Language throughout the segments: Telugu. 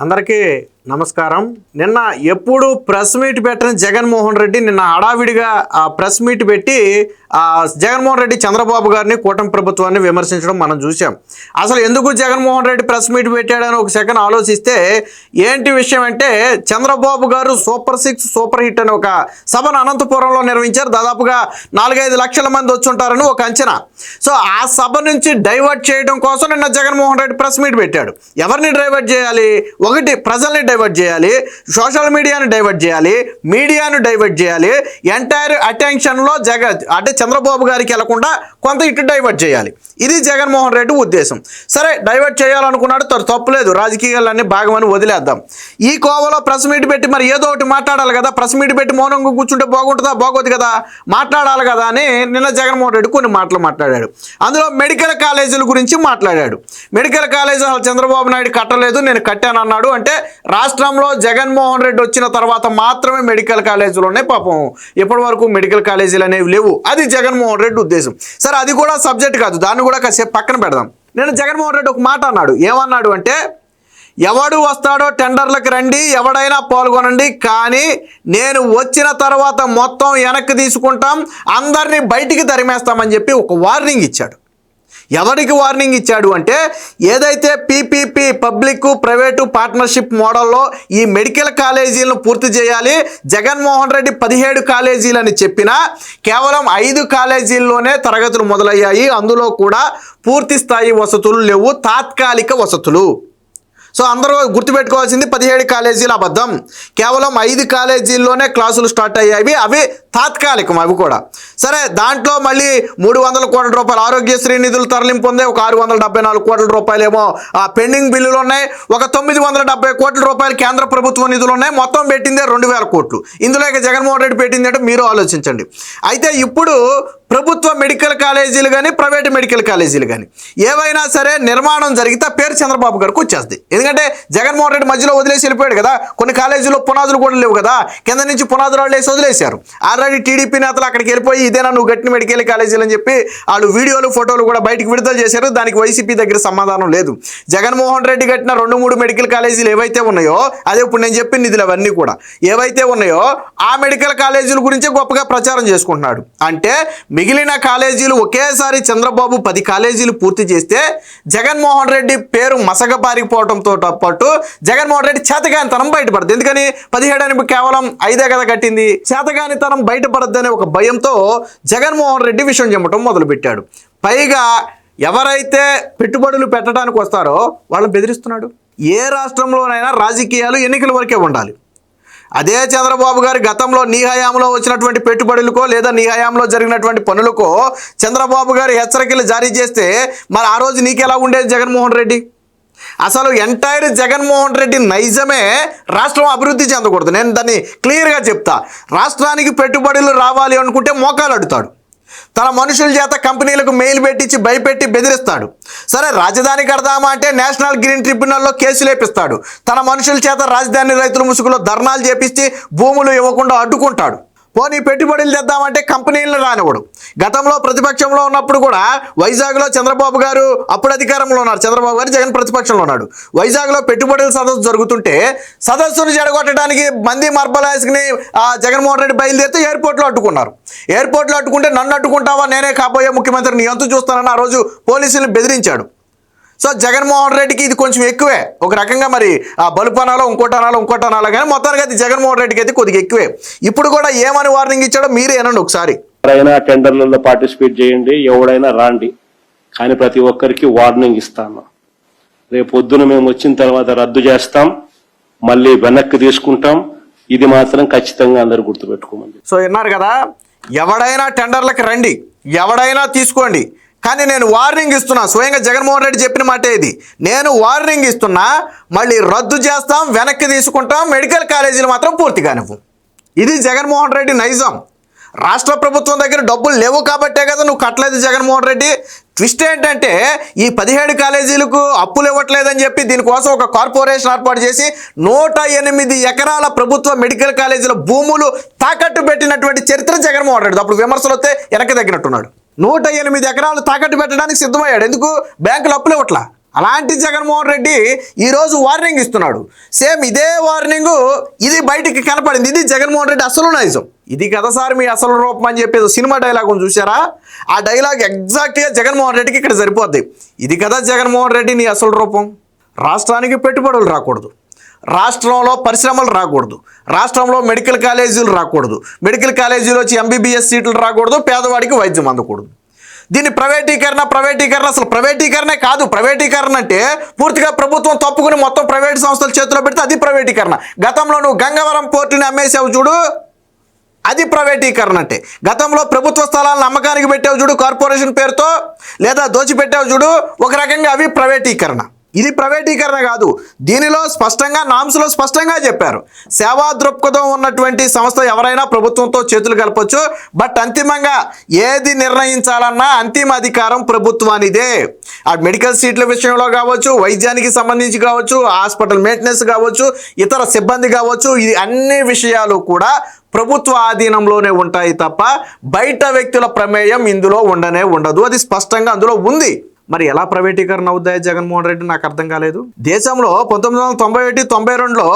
అందరికీ నమస్కారం. నిన్న ఎప్పుడు ప్రెస్ మీట్ పెట్టిన జగన్మోహన్ రెడ్డి నిన్న హడావిడిగా ఆ ప్రెస్ మీట్ పెట్టి జగన్మోహన్ రెడ్డి చంద్రబాబు గారిని కూటమి ప్రభుత్వాన్ని విమర్శించడం మనం చూసాం అసలు ఎందుకు జగన్మోహన్ రెడ్డి ప్రెస్ మీట్ పెట్టాడని ఒక సెకండ్ ఆలోచిస్తే ఏంటి విషయం అంటే చంద్రబాబు గారు సూపర్ సిక్స్ సూపర్ హిట్ అని ఒక సభను అనంతపురంలో నిర్వహించారు. దాదాపుగా నాలుగైదు లక్షల మంది వచ్చుంటారని ఒక అంచనా. సో ఆ సభ నుంచి డైవర్ట్ చేయడం కోసం నిన్న జగన్మోహన్ రెడ్డి ప్రెస్ మీట్ పెట్టాడు. ఎవరిని డైవర్ట్ చేయాలి? ఒకటి ప్రజల్ని డైవర్ట్ చేయాలి సోషల్ మీడియాను డైవర్ట్ చేయాలి మీడియాను డైవర్ట్ చేయాలి ఎంటైర్ అటెన్షన్లో జగ అంటే చంద్రబాబు గారికి వెళ్ళకుండా కొంత ఇటు డైవర్ట్ చేయాలి. ఇది జగన్మోహన్ రెడ్డి ఉద్దేశం. సరే డైవర్ట్ చేయాలనుకున్నాడు తర్వాత తప్పులేదు రాజకీయాలన్నీ భాగమని వదిలేద్దాం. ఈ కోవలో ప్రెస్ మీట్ పెట్టి మరి ఏదో ఒకటి మాట్లాడాలి కదా ప్రెస్ మీట్ పెట్టి మౌనంగా కూర్చుంటే బాగుంటుందా బాగోదు కదా? మాట్లాడాలి కదా అని నిన్న జగన్మోహన్ రెడ్డి కొన్ని మాటలు మాట్లాడాడు. అందులో మెడికల్ కాలేజీల గురించి మాట్లాడాడు. మెడికల్ కాలేజీ అసలు చంద్రబాబు నాయుడు కట్టలేదు నేను కట్టానన్నాడు అంటే రాష్ట్రంలో జగన్మోహన్ రెడ్డి వచ్చిన తర్వాత మాత్రమే మెడికల్ కాలేజీలు ఉన్నాయి పాపం. ఎప్పటి వరకు మెడికల్ కాలేజీలు అనేవి లేవు. అది జగన్మోహన్ రెడ్డి ఉద్దేశం. సరే అది కూడా సబ్జెక్ట్ కాదు. దాన్ని కూడా కాసేపు పక్కన పెడదాం. నేను జగన్మోహన్ రెడ్డి ఒక మాట అన్నాడు. ఏమన్నాడు అంటే ఎవడు వస్తాడో టెండర్లకు రండి ఎవడైనా పాల్గొనండి కానీ నేను వచ్చిన తర్వాత మొత్తం వెనక్కి తీసుకుంటాం అందరినీ బయటికి తరిమేస్తామని చెప్పి ఒక వార్నింగ్ ఇచ్చాడు. ఎవరికి వార్నింగ్ ఇచ్చాడు అంటే ఏదైతే పీపీపీ పబ్లిక్ ప్రైవేటు పార్ట్నర్షిప్ మోడల్లో ఈ మెడికల్ కాలేజీలను పూర్తి చేయాలి జగన్మోహన్ రెడ్డి పదిహేడు కాలేజీలని చెప్పినా కేవలం ఐదు కాలేజీల్లోనే తరగతులు మొదలయ్యాయి. అందులో కూడా పూర్తి స్థాయి వసతులు లేవు తాత్కాలిక వసతులు. సో అందరూ గుర్తుపెట్టుకోవాల్సింది పదిహేడు కాలేజీల అబద్ధం. కేవలం ఐదు కాలేజీల్లోనే క్లాసులు స్టార్ట్ అయ్యాయి. అవి తాత్కాలికం అవి కూడా. సరే దాంట్లో మళ్ళీ మూడు వందల కోట్ల రూపాయలు ఆరోగ్యశ్రీ నిధులు తరలింపు ఉంది ఒక ఆరు వందల డెబ్బై నాలుగు కోట్ల రూపాయలు ఏమో ఆ పెండింగ్ బిల్లులు ఉన్నాయి. ఒక తొమ్మిది వందల డెబ్బై కోట్ల రూపాయలు కేంద్ర ప్రభుత్వ నిధులు ఉన్నాయి. మొత్తం పెట్టిందే రెండు వేల కోట్లు. ఇందులో ఇక జగన్మోహన్ రెడ్డి పెట్టింది అంటే మీరు ఆలోచించండి. అయితే ఇప్పుడు ప్రభుత్వ మెడికల్ కాలేజీలు కానీ ప్రైవేట్ మెడికల్ కాలేజీలు కానీ ఏవైనా సరే నిర్మాణం జరిగితే పేరు చంద్రబాబు గారికి వచ్చేస్తుంది. ఎందుకంటే జగన్మోహన్ రెడ్డి మధ్యలో వదిలేసి వెళ్ళిపోయాడు కదా. కొన్ని కాలేజీలో పునాదులు కూడా లేవు కదా. కింద నుంచి పునాదులు వాళ్ళు వేసి వదిలేశారు. ఆల్రెడీ టీడీపీ నేతలు అక్కడికి వెళ్ళిపోయి ఇదేనా నువ్వు గట్టిన మెడికల్ కాలేజీలు అని చెప్పి వాళ్ళు వీడియోలు ఫోటోలు కూడా బయటకు విడుదల చేశారు. దానికి వైసీపీ దగ్గర సమాధానం లేదు. జగన్మోహన్ రెడ్డి కట్టిన రెండు మూడు మెడికల్ కాలేజీలు ఏవైతే ఉన్నాయో అదే ఇప్పుడు నేను చెప్పిన నిధులు అవన్నీ కూడా ఏవైతే ఉన్నాయో ఆ మెడికల్ కాలేజీల గురించే గొప్పగా ప్రచారం చేసుకుంటున్నాడు. అంటే మిగిలిన కాలేజీలు ఒకేసారి చంద్రబాబు పది కాలేజీలు పూర్తి చేస్తే జగన్మోహన్ రెడ్డి పేరు మసగపారిపోవడంతో పాటు జగన్మోహన్ రెడ్డి చేతగానితనం బయటపడదు ఎందుకని? పదిహేడానికి కేవలం ఐదే కదా కట్టింది. చేతగానితనం బయటపడద్దనే ఒక భయంతో జగన్మోహన్ రెడ్డి విషయం చెప్పడం మొదలుపెట్టాడు. పైగా ఎవరైతే పెట్టుబడులు పెట్టడానికి వస్తారో వాళ్ళని బెదిరిస్తున్నాడు. ఏ రాష్ట్రంలోనైనా రాజకీయాలు ఎన్నికల వరకే ఉండాలి. అదే చంద్రబాబు గారి గతంలో నీ హయాంలో వచ్చినటువంటి పెట్టుబడులకో లేదా నీ హయాంలో జరిగినటువంటి పనులకో చంద్రబాబు గారు హెచ్చరికలు జారీ చేస్తే మరి ఆ రోజు నీకెలా ఉండేది జగన్మోహన్ రెడ్డి? అసలు ఎంటైర్ జగన్మోహన్ రెడ్డి నైజమే రాష్ట్రం అభివృద్ధి చెందకూడదు. నేను దాన్ని క్లియర్గా చెప్తా. రాష్ట్రానికి పెట్టుబడులు రావాలి అనుకుంటే మోకాలు అడుతాడు తన మనుషుల చేత కంపెనీలకు మెయిల్ పెట్టించి భయపెట్టి బెదిరిస్తాడు. సరే రాజధాని కడదామా అంటే నేషనల్ గ్రీన్ ట్రిబ్యునల్లో కేసు లేపిస్తాడు. తన మనుషుల చేత రాజధాని రైతుల ముసుగులో ధర్నాలు చేపిస్తే భూములు ఇవ్వకుండా అడ్డుకుంటాడు. పోనీ పెట్టుబడులు తెద్దామంటే కంపెనీలను రానివ్వడు. గతంలో ప్రతిపక్షంలో ఉన్నప్పుడు కూడా వైజాగ్లో చంద్రబాబు గారు అప్పుడు అధికారంలో ఉన్నారు. చంద్రబాబు గారు జగన్ ప్రతిపక్షంలో ఉన్నాడు. వైజాగ్లో పెట్టుబడుల సదస్సు జరుగుతుంటే సదస్సును జడగొట్టడానికి మంది మర్బలాస్ని జగన్మోహన్ రెడ్డి బయలుదేరితే ఎయిర్పోర్ట్లో అడ్డుకున్నారు. ఎయిర్పోర్ట్లో అడ్డుకుంటే నన్ను అడ్డుకుంటావా? నేనే కాబోయే ముఖ్యమంత్రి నీ అంతు చూస్తానని ఆ రోజు పోలీసులు బెదిరించాడు. సో జగన్మోహన్ రెడ్డికి ఇది కొంచెం ఎక్కువే. ఒక రకంగా మరి ఆ బలుపు అనాలో ఇంకోటి అనాలో ఇంకోటి అనాలో కానీ మొత్తానికి అయితే జగన్మోహన్ రెడ్డికి అయితే కొద్దిగా ఎక్కువే. ఇప్పుడు కూడా ఏమని వార్నింగ్ ఇచ్చాడో మీరే అనండి ఒకసారి. ఎవరైనా టెండర్లలో పార్టిసిపేట్ చేయండి ఎవడైనా రాండి. కానీ ప్రతి ఒక్కరికి వార్నింగ్ ఇస్తాను. రేపు పొద్దున మేము వచ్చిన తర్వాత రద్దు చేస్తాం మళ్ళీ వెనక్కి తీసుకుంటాం. ఇది మాత్రం ఖచ్చితంగా అందరు గుర్తుపెట్టుకోమని సో విన్నారు కదా ఎవడైనా టెండర్లకు రండి ఎవడైనా తీసుకోండి. కానీ నేను వార్నింగ్ ఇస్తున్నా. స్వయంగా జగన్మోహన్ రెడ్డి చెప్పిన మాట ఇది నేను వార్నింగ్ ఇస్తున్నా మళ్ళీ రద్దు చేస్తాం వెనక్కి తీసుకుంటాం మెడికల్ కాలేజీలు మాత్రం పూర్తి కానివ్వు ఇది జగన్మోహన్ రెడ్డి నైజం. రాష్ట్ర ప్రభుత్వం దగ్గర డబ్బులు లేవు కాబట్టే కదా నువ్వు కట్టలేదు జగన్మోహన్ రెడ్డి. ట్విస్ట్ ఏంటంటే ఈ పదిహేడు కాలేజీలకు అప్పులు ఇవ్వట్లేదని చెప్పి దీనికోసం ఒక కార్పొరేషన్ ఏర్పాటు చేసి నూట ఎనిమిది ఎకరాల ప్రభుత్వ మెడికల్ కాలేజీల భూములు తాకట్టు పెట్టినటువంటి చరిత్ర జగన్మోహన్ రెడ్డి అప్పుడు విమర్శలు వస్తే వెనక్కి తగ్గినట్టున్నాడు. నూట ఎనిమిది ఎకరాలు తాకట్టు పెట్టడానికి సిద్ధమయ్యాడు. ఎందుకు? బ్యాంకులు అప్పులు ఇవ్వట్లా? అలాంటి జగన్మోహన్ రెడ్డి ఈరోజు వార్నింగ్ ఇస్తున్నాడు. సేమ్ ఇదే వార్నింగ్ ఇది బయటికి కనపడింది. ఇది జగన్మోహన్ రెడ్డి అసలు నైజం. ఇది కదా సార్ మీ అసలు రూపం అని చెప్పేది సినిమా డైలాగ్ చూసారా ఆ డైలాగ్ ఎగ్జాక్ట్గా జగన్మోహన్ రెడ్డికి ఇక్కడ సరిపోద్ది. ఇది కదా జగన్మోహన్ రెడ్డి నీ అసలు రూపం. రాష్ట్రానికి పెట్టుబడులు రాకూడదు. రాష్ట్రంలో పరిశ్రమలు రాకూడదు. రాష్ట్రంలో మెడికల్ కాలేజీలు రాకూడదు. మెడికల్ కాలేజీలో వచ్చి ఎంబీబీఎస్ సీట్లు రాకూడదు పేదవాడికి వైద్యం అందకూడదు. దీన్ని ప్రైవేటీకరణ ప్రైవేటీకరణ అసలు ప్రైవేటీకరణే కాదు. ప్రైవేటీకరణ అంటే పూర్తిగా ప్రభుత్వం తప్పుకుని మొత్తం ప్రైవేట్ సంస్థల చేతిలో పెడితే అది ప్రైవేటీకరణ. గతంలో నువ్వు గంగవరం పోర్టుని అమ్మేసావు చూడు. అది ప్రైవేటీకరణ అంటే. గతంలో ప్రభుత్వ స్థలాలను అమ్మకానికి పెట్టావు చూడు కార్పొరేషన్ పేరుతో లేదా దోచిపెట్టావు చూడు. ఒక రకంగా అవి ప్రైవేటీకరణ. ఇది ప్రైవేటీకరణ కాదు. దీనిలో స్పష్టంగా నామ్స్లో స్పష్టంగా చెప్పారు. సేవా దృక్పథం ఉన్నటువంటి సంస్థ ఎవరైనా ప్రభుత్వంతో చేతులు కలపొచ్చు బట్ అంతిమంగా ఏది నిర్ణయించాలన్నా అంతిమ అధికారం ప్రభుత్వానిదే. ఆ మెడికల్ సీట్ల విషయంలో కావచ్చు వైద్యానికి సంబంధించి కావచ్చు హాస్పిటల్ మెయింటెనెన్స్ కావచ్చు ఇతర సిబ్బంది కావచ్చు ఇది అన్ని విషయాలు కూడా ప్రభుత్వ ఆధీనంలోనే ఉంటాయి తప్ప బయట వ్యక్తుల ప్రమేయం ఇందులో ఉండనే ఉండదు. అది స్పష్టంగా అందులో ఉంది. మరి ఎలా ప్రైవేటీకరణ అవుతాయి జగన్మోహన్ రెడ్డి? నాకు అర్థం కాలేదు. దేశంలో పంతొమ్మిది వందల తొంభై ఒకటి తొంభై రెండులో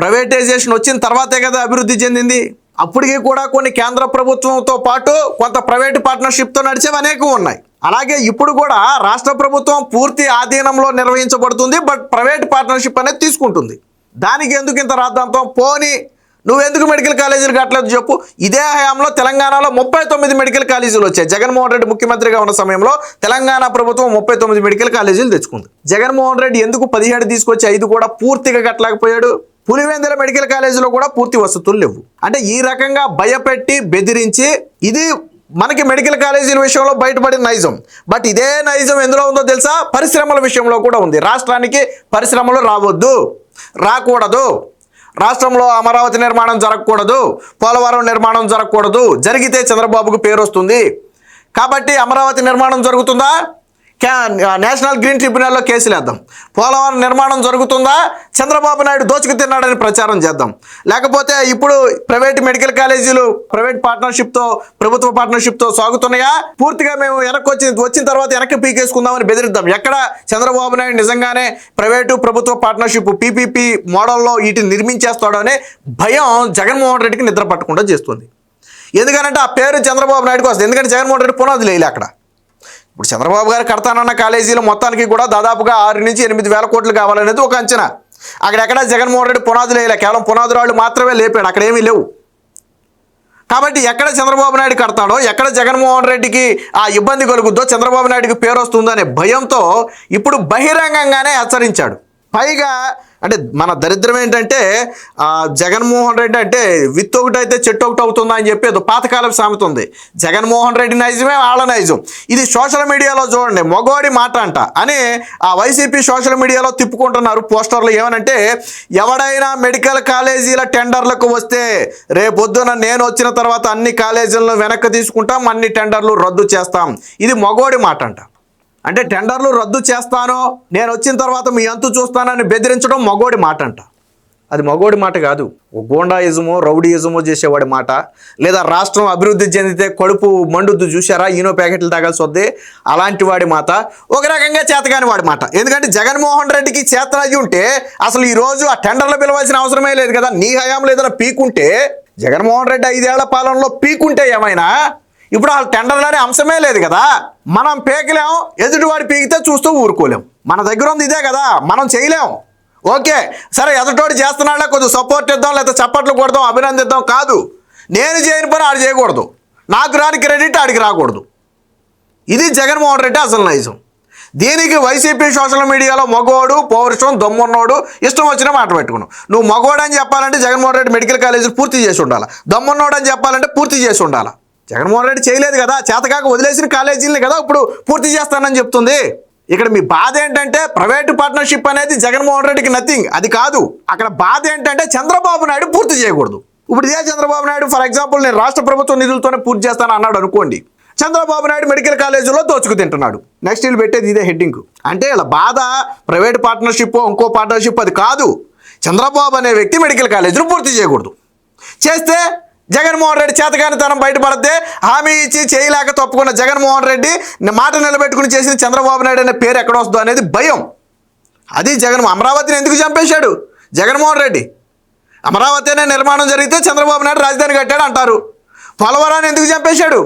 ప్రైవేటైజేషన్ వచ్చిన తర్వాతే కదా అభివృద్ధి చెందింది. అప్పటికి కూడా కొన్ని కేంద్ర ప్రభుత్వంతో పాటు కొంత ప్రైవేట్ పార్ట్నర్షిప్తో నడిచేవి అనేకం ఉన్నాయి. అలాగే ఇప్పుడు కూడా రాష్ట్ర ప్రభుత్వం పూర్తి ఆధీనంలో నిర్వహించబడుతుంది బట్ ప్రైవేట్ పార్ట్నర్షిప్ అనేది తీసుకుంటుంది. దానికి ఎందుకు ఇంత రాద్దాంతం? పోని నువ్వెందుకు మెడికల్ కాలేజీలు కట్టలేదు చెప్పు? ఇదే హయాంలో తెలంగాణలో ముప్పై తొమ్మిది మెడికల్ కాలేజీలు వచ్చాయి. జగన్మోహన్ రెడ్డి ముఖ్యమంత్రిగా ఉన్న సమయంలో తెలంగాణ ప్రభుత్వం ముప్పై తొమ్మిది మెడికల్ కాలేజీలు తెచ్చుకుంది. జగన్మోహన్ రెడ్డి ఎందుకు పదిహేడు తీసుకొచ్చి ఐదు కూడా పూర్తిగా కట్టలేకపోయాడు? పులివెందుల మెడికల్ కాలేజీలో కూడా పూర్తి వసతులు లేవు. అంటే ఈ రకంగా భయపెట్టి బెదిరించి ఇది మనకి మెడికల్ కాలేజీల విషయంలో బయటపడిన నైజం. బట్ ఇదే నైజం ఎందులో ఉందో తెలుసా? పరిశ్రమల విషయంలో కూడా ఉంది. రాష్ట్రానికి పరిశ్రమలు రావద్దు. రాకూడదు. రాష్ట్రంలో అమరావతి నిర్మాణం జరగకూడదు పోలవరం నిర్మాణం జరగకూడదు. జరిగితే చంద్రబాబుకు పేరు వస్తుంది. కాబట్టి అమరావతి నిర్మాణం జరుగుతుందా? నేషనల్ గ్రీన్ ట్రిబ్యునల్లో కేసులేద్దాం. పోలవరం నిర్మాణం జరుగుతుందా? చంద్రబాబు నాయుడు దోచుకు తిన్నాడని ప్రచారం చేద్దాం. లేకపోతే ఇప్పుడు ప్రైవేట్ మెడికల్ కాలేజీలు ప్రైవేట్ పార్ట్నర్షిప్తో ప్రభుత్వ పార్ట్నర్షిప్తో సాగుతున్నాయా? పూర్తిగా మేము వెనక్కి వచ్చి వచ్చిన తర్వాత వెనక్కి పీకేసుకుందామని బెదిరిద్దాం. ఎక్కడ? చంద్రబాబు నాయుడు నిజంగానే ప్రైవేటు ప్రభుత్వ పార్ట్నర్షిప్ పీపీపీ మోడల్లో వీటిని నిర్మించేస్తాడు అనే భయం జగన్మోహన్ రెడ్డికి నిద్ర పట్టకుండా చేస్తుంది. ఎందుకంటే ఆ పేరు చంద్రబాబు నాయుడుకి వస్తుంది. ఎందుకంటే జగన్మోహన్ రెడ్డి పునాది లేదు అక్కడ. ఇప్పుడు చంద్రబాబు గారు కడతానన్న కాలేజీలు మొత్తానికి కూడా దాదాపుగా ఆరు నుంచి ఎనిమిది వేల కోట్లు కావాలనేది ఒక అంచనా. అక్కడెక్కడ జగన్మోహన్ రెడ్డి పునాదులు వేయలే కేవలం పునాదురాళ్ళు మాత్రమే లేపాడు అక్కడ ఏమీ లేవు. కాబట్టి ఎక్కడ చంద్రబాబు నాయుడు కడతాడో ఎక్కడ జగన్మోహన్ రెడ్డికి ఆ ఇబ్బంది కలుగుద్దో చంద్రబాబు నాయుడికి పేరు వస్తుందో అనే భయంతో ఇప్పుడు బహిరంగంగానే హెచ్చరించాడు. పైగా అంటే మన దరిద్రం ఏంటంటే జగన్మోహన్ రెడ్డి అంటే విత్ ఒకటి అయితే చెట్టు ఒకటి అవుతుందా అని చెప్పి ఏదో పాతకాలం సామెత ఉంది. జగన్మోహన్ రెడ్డి నైజమే వాళ్ళ నైజం. ఇది సోషల్ మీడియాలో చూడండి మగోడి మాట అంట అని ఆ వైసీపీ సోషల్ మీడియాలో తిప్పుకుంటున్నారు పోస్టర్లు ఏమనంటే ఎవడైనా మెడికల్ కాలేజీల టెండర్లకు వస్తే రేపొద్దున నేను వచ్చిన తర్వాత అన్ని కాలేజీలను వెనక్కి తీసుకుంటాం అన్ని టెండర్లు రద్దు చేస్తాం. ఇది మగోడి మాట అంట. అంటే టెండర్లు రద్దు చేస్తాను నేను వచ్చిన తర్వాత మీ అంతు చూస్తానని బెదిరించడం మగోడి మాట అంట అది మగోడి మాట కాదు. గోండాయిజమో రౌడీయిజమో చేసేవాడి మాట. లేదా రాష్ట్రం అభివృద్ధి చెందితే కడుపు మండుద్దు చూసారా ఈనో ప్యాకెట్లు తాగాల్సి వద్దే అలాంటి వాడి మాట ఒక రకంగా చేతగాని వాడి మాట. ఎందుకంటే జగన్మోహన్ రెడ్డికి చేతనయ్యి ఉంటే అసలు ఈ రోజు ఆ టెండర్లు పిలవాల్సిన అవసరమే లేదు కదా. నీ హయాంలో ఏదైనా పీకుంటే జగన్మోహన్ రెడ్డి ఐదేళ్ళ పాలనలో పీకుంటే ఏమైనా ఇప్పుడు ఆ టెండర్లు అంశమే లేదు కదా. మనం పీకలేం ఎదుటివాడు పీకితే చూస్తూ ఊరుకోలేం. మన దగ్గర ఉంది ఇదే కదా మనం చేయలేం. ఓకే సరే ఎదుటోడు చేస్తున్నాడే కొంచెం సపోర్ట్ ఇద్దాం లేకపోతే చప్పట్లు కొడదాం అభినందిద్దాం కాదు. నేను చేయని పని ఆడు చేయకూడదు. నాకు రాని క్రెడిట్ ఆడికి రాకూడదు. ఇది జగన్మోహన్ రెడ్డి అసలు నైజం. దీనికి వైసీపీ సోషల్ మీడియాలో మగవాడు పౌరుషం దమ్మున్నోడు ఇష్టం వచ్చిన మాట పెట్టుకున్నావు నువ్వు మగవాడు అని చెప్పాలంటే జగన్మోహన్ రెడ్డి మెడికల్ కాలేజీలు పూర్తి చేసి ఉండాలి? దమ్మున్నోడు అని చెప్పాలంటే పూర్తి చేసి ఉండాలి? జగన్మోహన్ రెడ్డి చేయలేదు కదా చేతకాక వదిలేసిన కాలేజీలని కదా ఇప్పుడు పూర్తి చేస్తానని చెప్తుంది. ఇక్కడ మీ బాధ ఏంటంటే ప్రైవేటు పార్ట్నర్షిప్ అనేది జగన్మోహన్ రెడ్డికి నథింగ్ అది కాదు. అక్కడ బాధ ఏంటంటే చంద్రబాబు నాయుడు పూర్తి చేయకూడదు. ఇప్పుడు ఇదే చంద్రబాబు నాయుడు ఫర్ ఎగ్జాంపుల్ నేను రాష్ట్ర ప్రభుత్వ నిధులతోనే పూర్తి చేస్తాను అన్నాడు అనుకోండి. చంద్రబాబు నాయుడు మెడికల్ కాలేజీలో దోచుకు తింటున్నాడు. నెక్స్ట్ వీళ్ళు పెట్టేది ఇదే హెడ్డింగ్ అంటే ఇలా బాధ ప్రైవేట్ పార్ట్నర్షిప్ ఇంకో పార్ట్నర్షిప్ అది కాదు. చంద్రబాబు అనే వ్యక్తి మెడికల్ కాలేజీలు పూర్తి చేయకూడదు. చేస్తే జగన్మోహన్ రెడ్డి చేతకానితనం బయటపడితే హామీ ఇచ్చి చేయలేక తప్పుకున్న జగన్మోహన్ రెడ్డి మాట నిలబెట్టుకుని చేసిన చంద్రబాబు నాయుడు అనే పేరు ఎక్కడ వస్తుందో అనేది భయం. అది జగన్ అమరావతిని ఎందుకు చంపేశాడు? జగన్మోహన్ రెడ్డి. అమరావతి అనే నిర్మాణం జరిగితే చంద్రబాబు నాయుడు రాజధాని కట్టాడు అంటారు. పోలవరాన్ని ఎందుకు చంపేశాడు?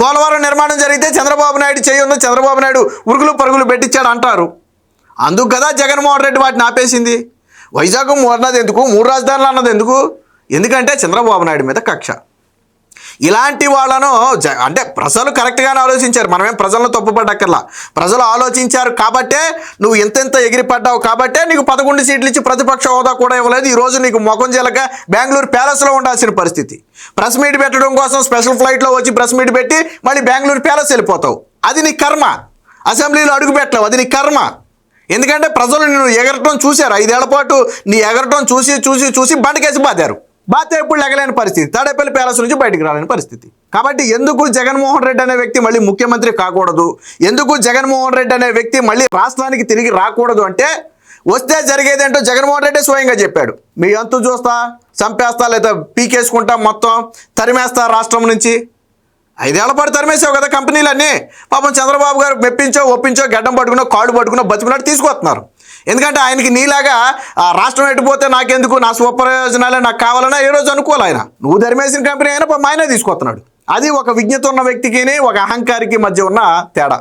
పోలవరం నిర్మాణం జరిగితే చంద్రబాబు నాయుడు చేయందో చంద్రబాబు నాయుడు ఉరుగులు పరుగులు పెట్టించాడు అంటారు. అందుకు కదా జగన్మోహన్ రెడ్డి వాటిని ఆపేసింది. వైజాగ్ అన్నది ఎందుకు? మూడు రాజధానులు అన్నది ఎందుకు? ఎందుకంటే చంద్రబాబు నాయుడు మీద కక్ష. ఇలాంటి వాళ్ళను జ అంటే ప్రజలు కరెక్ట్గానే ఆలోచించారు. మనమేం ప్రజలను తప్పుపడ్డక్కర్లా ప్రజలు ఆలోచించారు కాబట్టే నువ్వు ఎంతెంత ఎగిరిపడ్డావు కాబట్టే నీకు పదకొండు సీట్లు ఇచ్చి ప్రతిపక్ష హోదా కూడా ఇవ్వలేదు. ఈరోజు నీకు మొఖం జలక బెంగళూరు ప్యాలెస్లో ఉండాల్సిన పరిస్థితి. ప్రెస్ మీట్ పెట్టడం కోసం స్పెషల్ ఫ్లైట్లో వచ్చి ప్రెస్ మీట్ పెట్టి మళ్ళీ బెంగళూరు ప్యాలెస్ వెళ్ళిపోతావు. అది నీ కర్మ. అసెంబ్లీలో అడుగుపెట్టలేవు అది నీ కర్మ. ఎందుకంటే ప్రజలు నిన్ను ఎగరటం చూశారు. ఐదేళ్ళ పాటు నీ ఎగరటం చూసి చూసి చూసి బండకేసి బాదారు. బాధ్యత ఎప్పుడు లెగలేని పరిస్థితి. తాడేపల్లి ప్యాలెస్ నుంచి బయటికి రాలేని పరిస్థితి. కాబట్టి ఎందుకు జగన్మోహన్ రెడ్డి అనే వ్యక్తి మళ్ళీ ముఖ్యమంత్రి కాకూడదు? ఎందుకు జగన్మోహన్ రెడ్డి అనే వ్యక్తి మళ్ళీ రాష్ట్రానికి తిరిగి రాకూడదు అంటే వస్తే జరిగేదేంటో జగన్మోహన్ రెడ్డి స్వయంగా చెప్పాడు. మీ అంతు చూస్తా చంపేస్తా లేదా పీకేసుకుంటా మొత్తం తరిమేస్తా రాష్ట్రం నుంచి. ఐదేళ్ళ పాటు తరిమేసావు కదా కంపెనీలన్నీ. పాపం చంద్రబాబు గారు మెప్పించో ఒప్పించో గడ్డం పట్టుకునో కాళ్ళు పట్టుకునో బతుకున్నట్టు తీసుకొస్తున్నారు. ఎందుకంటే ఆయనకి నీలాగా ఆ రాష్ట్రం ఎట్టుపోతే నాకెందుకు నా స్వప్రయోజనాలే నాకు కావాలన్నా ఏ రోజు అనుకోవాలి ఆయన. నువ్వు ధర్మేసిన కంపెనీ అయినా మా ఆయనే తీసుకొస్తున్నాడు. అది ఒక విజ్ఞత ఉన్న వ్యక్తికి ఒక అహంకారికి మధ్య ఉన్న తేడా.